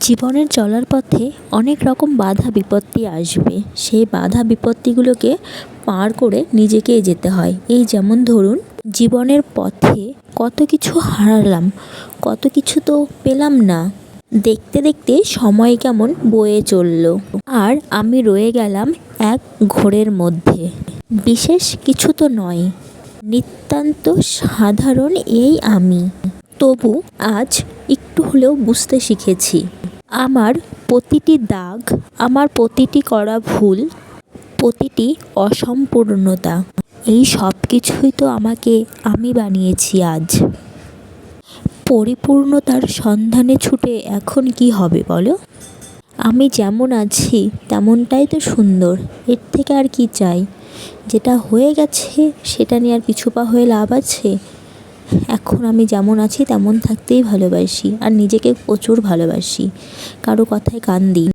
জীবনের চলার পথে অনেক রকম বাধা বিপত্তি আসবে। সেই বাধা বিপত্তিগুলোকে পার করে নিজেকে যেতে হয়। এই যেমন ধরুন, জীবনের পথে কত কিছু হারালাম, কত কিছু তো পেলাম না। দেখতে দেখতে সময় কেমন বয়ে চলল। আর আমি রয়ে গেলাম এক ঘোরের মধ্যে। বিশেষ কিছু তো নয়, নিতান্ত সাধারণ এই আমি। তবু আজ একটু হলেও বুঝতে শিখেছি। আমার প্রতিটি দাগ, আমার প্রতিটি করা ভুল, প্রতিটি অসম্পূর্ণতা, এই সব কিছুই তো আমাকে আমি বানিয়েছি আজ। পরিপূর্ণতার সন্ধানে ছুটে এখন কী হবে বলো? আমি যেমন আছি, তেমনটাই তো সুন্দর, এর থেকে আর কি চাই? যেটা হয়ে গেছে, সেটা নিয়ে আর পিছু পা হয়ে লাভ আছে? এখন আমি যেমন আছি, তেমন থাকতেই ভালোবাসি আর নিজেকে প্রচুর ভালোবাসি কারও কথায় কান দিই।